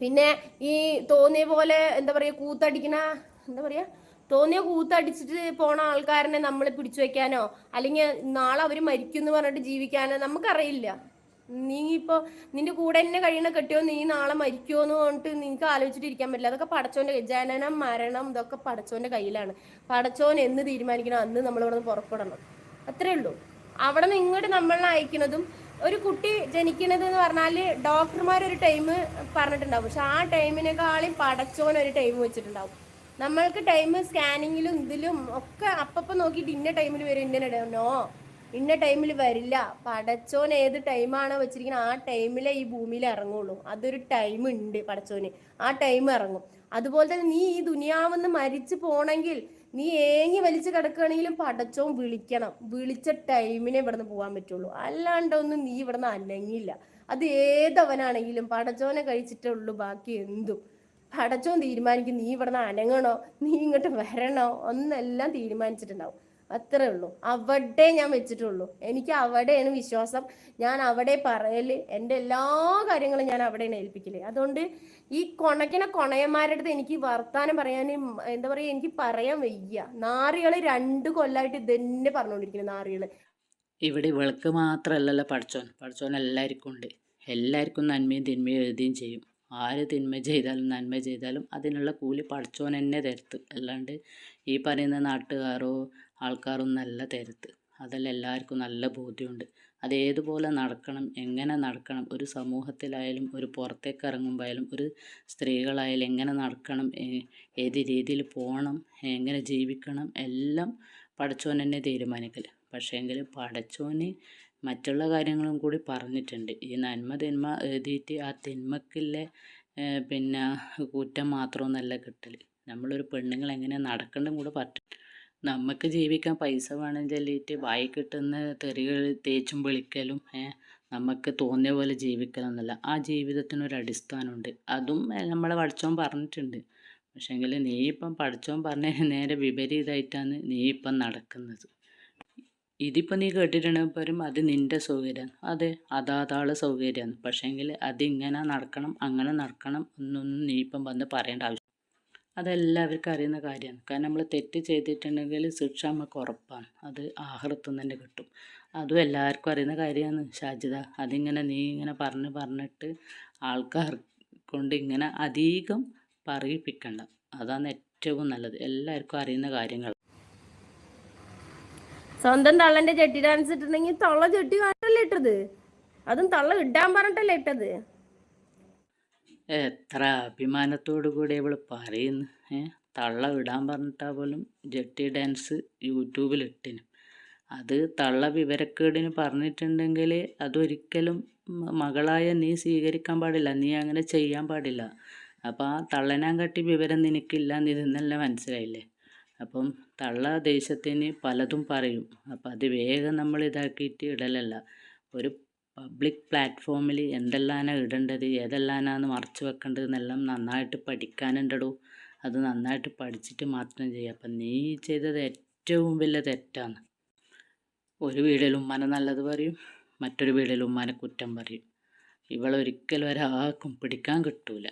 പിന്നെ ഈ തോന്നിയ പോലെ എന്താ പറയാ കൂത്തടിക്കണ എന്താ പറയാ തോന്നിയ കൂത്തടിച്ചിട്ട് പോണ ആൾക്കാരനെ നമ്മൾ പിടിച്ചു വെക്കാനോ അല്ലെങ്കിൽ നാളെ അവർ മരിക്കും എന്ന് പറഞ്ഞിട്ട് ജീവിക്കാനോ നമുക്കറിയില്ല. നീ ഇപ്പോ നിന്റെ കൂടെ തന്നെ കഴിയണ കെട്ടിയോ നീ നാളെ മരിക്കുമോ എന്ന് പറഞ്ഞിട്ട് നിനക്ക് ആലോചിച്ചിട്ട് ഇരിക്കാൻ പറ്റില്ല. അതൊക്കെ പടച്ചോന്റെ ജനനം മരണം ഇതൊക്കെ പടച്ചോന്റെ കയ്യിലാണ്. പടച്ചോൻ എന്ന് തീരുമാനിക്കണം അന്ന് നമ്മളിവിടെ നിന്ന് പുറപ്പെടണം. അത്രേ ഉള്ളൂ. അവിടെ നിന്ന് ഇങ്ങോട്ട് നമ്മളെ അയക്കുന്നതും ഒരു കുട്ടി ജനിക്കണത് എന്ന് പറഞ്ഞാൽ ഡോക്ടർമാർ ഒരു ടൈം പറഞ്ഞിട്ടുണ്ടാവും. പക്ഷെ ആ ടൈമിനേക്കാളും പടച്ചോൻ ഒരു ടൈം വെച്ചിട്ടുണ്ടാവും. നമ്മൾക്ക് ടൈം സ്കാനിങ്ങിലും ഇതിലും ഒക്കെ അപ്പപ്പം നോക്കിയിട്ട് ഇന്ന ടൈമിൽ വരും ഇന്ന നോ. ഇന്ന ടൈമിൽ വരില്ല. പടച്ചോൻ ഏത് ടൈമാണോ വെച്ചിരിക്കുന്നത് ആ ടൈമിലേ ഈ ഭൂമിയിൽ ഇറങ്ങുള്ളൂ. അതൊരു ടൈം ഉണ്ട് പടച്ചോന്. ആ ടൈം ഇറങ്ങും. അതുപോലെ തന്നെ നീ ഈ ദുനിയാവെന്ന് മരിച്ചു പോണെങ്കിൽ നീ ഏങ്ങി വലിച്ചു കിടക്കുകയാണെങ്കിലും പടച്ചോൻ വിളിക്കണം. വിളിച്ച ടൈമിനെ ഇവിടുന്ന് പോകാൻ പറ്റുള്ളൂ. അല്ലാണ്ടൊന്നും നീ ഇവിടുന്ന് അനങ്ങില്ല അത് ഏതവനാണെങ്കിലും പടച്ചോനെ കഴിച്ചിട്ടേ ഉള്ളൂ ബാക്കി എന്തും. പടച്ചോൻ തീരുമാനിക്കും നീ ഇവിടുന്ന് അനങ്ങണോ നീ ഇങ്ങോട്ട് വരണോ ഒന്നെല്ലാം തീരുമാനിച്ചിട്ടുണ്ടാവും. അത്രേ ഉള്ളൂ. അവിടെ ഞാൻ വെച്ചിട്ടുള്ളൂ. എനിക്ക് അവിടെയാണ് വിശ്വാസം. ഞാൻ അവിടെ പറയൽ എന്റെ എല്ലാ കാര്യങ്ങളും ഞാൻ അവിടെയാണ് ഏൽപ്പിക്കൽ. അതുകൊണ്ട് ഈ കൊണക്കിന കൊണയന്മാരുടെ അടുത്ത് എനിക്ക് വർത്താനം പറയാൻ എന്താ പറയാ എനിക്ക് പറയാൻ വയ്യ. നാറികൾ രണ്ട് കൊല്ലായിട്ട് ഇതന്നെ പറഞ്ഞുകൊണ്ടിരിക്കുന്നു നാറികൾ. ഇവിടെ ഇവൾക്ക് മാത്രമല്ലല്ലോ പഠിച്ചോൻ. പഠിച്ചോൻ എല്ലാവർക്കും ഉണ്ട് എല്ലാവർക്കും നന്മയും തിന്മയും എഴുതുകയും ചെയ്യും. ആര് തിന്മ ചെയ്താലും നന്മ ചെയ്താലും അതിനുള്ള കൂലി പഠിച്ചോൻ തന്നെ തരുത്ത്. അല്ലാണ്ട് ഈ പറയുന്ന നാട്ടുകാരോ ആൾക്കാരോ നല്ല തരുത്ത്. അതെല്ലാം എല്ലാവർക്കും നല്ല ബോധ്യമുണ്ട്. അതേതുപോലെ നടക്കണം എങ്ങനെ നടക്കണം ഒരു സമൂഹത്തിലായാലും ഒരു പുറത്തേക്ക് ഇറങ്ങുമ്പോഴായാലും ഒരു സ്ത്രീകളായാലും എങ്ങനെ നടക്കണം ഏത് രീതിയിൽ പോകണം എങ്ങനെ ജീവിക്കണം എല്ലാം പഠിച്ചോൻ തന്നെ തീരുമാനിക്കൽ പക്ഷേങ്കിൽ പഠിച്ചോന് മറ്റുള്ള കാര്യങ്ങളും കൂടി പറഞ്ഞിട്ടുണ്ട്. ഈ നന്മ തിന്മ എഴുതിയിട്ട് ആ തിന്മക്കുള്ള പിന്നെ കുറ്റം മാത്രമൊന്നല്ല കിട്ടൽ നമ്മളൊരു പെണ്ണുങ്ങൾ എങ്ങനെ നടക്കണം കൂടെ പറ്റും നമുക്ക് ജീവിക്കാൻ പൈസ വേണം ചൊല്ലിയിട്ട് വായി കിട്ടുന്ന തെറികൾ തേച്ചും വിളിക്കലും നമുക്ക് തോന്നിയ പോലെ ജീവിക്കലൊന്നുമല്ല ആ ജീവിതത്തിനൊരു അടിസ്ഥാനമുണ്ട്. അതും നമ്മളെ പഠിച്ചോൻ പറഞ്ഞിട്ടുണ്ട്. പക്ഷേങ്കിൽ നീ ഇപ്പം പഠിച്ചോൻ പറഞ്ഞ നേരെ വിപരീതമായിട്ടാണ് നീ ഇപ്പം നടക്കുന്നത്. ഇതിപ്പോൾ നീ കേട്ടിട്ടുണ്ടെങ്കിൽ പോലും അത് നിന്റെ സൗകര്യമാണ്. അതെ അതാതാളെ സൗകര്യമാണ്. പക്ഷേങ്കിൽ അതിങ്ങനെ നടക്കണം അങ്ങനെ നടക്കണം എന്നൊന്നും നീ ഇപ്പം വന്ന് പറയേണ്ട ആവശ്യം. അതെല്ലാവർക്കും അറിയുന്ന കാര്യമാണ്. കാരണം നമ്മൾ തെറ്റ് ചെയ്തിട്ടുണ്ടെങ്കിൽ ശിക്ഷ നമുക്ക് ഉറപ്പാണ്. അത് ആഹൃത്വം തന്നെ കിട്ടും. അതും എല്ലാവർക്കും അറിയുന്ന കാര്യമാണ് ഷാജിദ. അതിങ്ങനെ നീ ഇങ്ങനെ പറഞ്ഞ് പറഞ്ഞിട്ട് ആൾക്കാർ കൊണ്ട് ഇങ്ങനെ അധികം പറയിപ്പിക്കണ്ട. അതാണ് ഏറ്റവും നല്ലത്. എല്ലാവർക്കും അറിയുന്ന കാര്യങ്ങൾ സ്വന്തം തള്ളന്റെ ചെട്ടി ഡാൻസ് ഇട്ടിട്ടുണ്ടെങ്കിൽ തള്ള ചെട്ടി കാണല്ലേ ഇട്ടത്? അതും തള്ള ഇടാൻ പറഞ്ഞിട്ടല്ലേ ഇട്ടത്? എത്ര അഭിമാനത്തോടു കൂടി ഇവൾ പറയുന്നു ഏ? തള്ള ഇടാൻ പറഞ്ഞിട്ടാ പോലും ജട്ടി ഡാൻസ് യൂട്യൂബിൽ ഇട്ടിന്. അത് തള്ള വിവരക്കേടിന് പറഞ്ഞിട്ടുണ്ടെങ്കിൽ അതൊരിക്കലും മകളായ നീ സ്വീകരിക്കാൻ പാടില്ല നീ അങ്ങനെ ചെയ്യാൻ പാടില്ല. അപ്പം ആ തള്ളനാൻ കട്ടി വിവരം നിനക്കില്ല നീ ഇതെന്നല്ല മനസ്സിലായില്ലേ? അപ്പം തള്ള ദേശത്തിന് പലതും പറയും. അപ്പം അത് വേഗം നമ്മൾ ഇതാക്കിയിട്ട് ഇടലല്ല. ഒരു പബ്ലിക് പ്ലാറ്റ്ഫോമിൽ എന്തെല്ലാമാണ് ഇടേണ്ടത് ഏതെല്ലാമാണ് മറച്ചു വെക്കേണ്ടത് എന്നെല്ലാം നന്നായിട്ട് പഠിക്കാനുണ്ടടൂ. അത് നന്നായിട്ട് പഠിച്ചിട്ട് മാത്രം ചെയ്യുക. അപ്പം നീ ചെയ്തത് ഏറ്റവും വലിയ തെറ്റാണ് ഒരു വീടിൽ ഉമ്മാനെ നല്ലത് പറയും മറ്റൊരു വീടിൽ ഉമ്മാനെ കുറ്റം പറയും. ഇവളൊരിക്കലും ഒരാൾക്കും പിടിക്കാൻ കിട്ടൂല.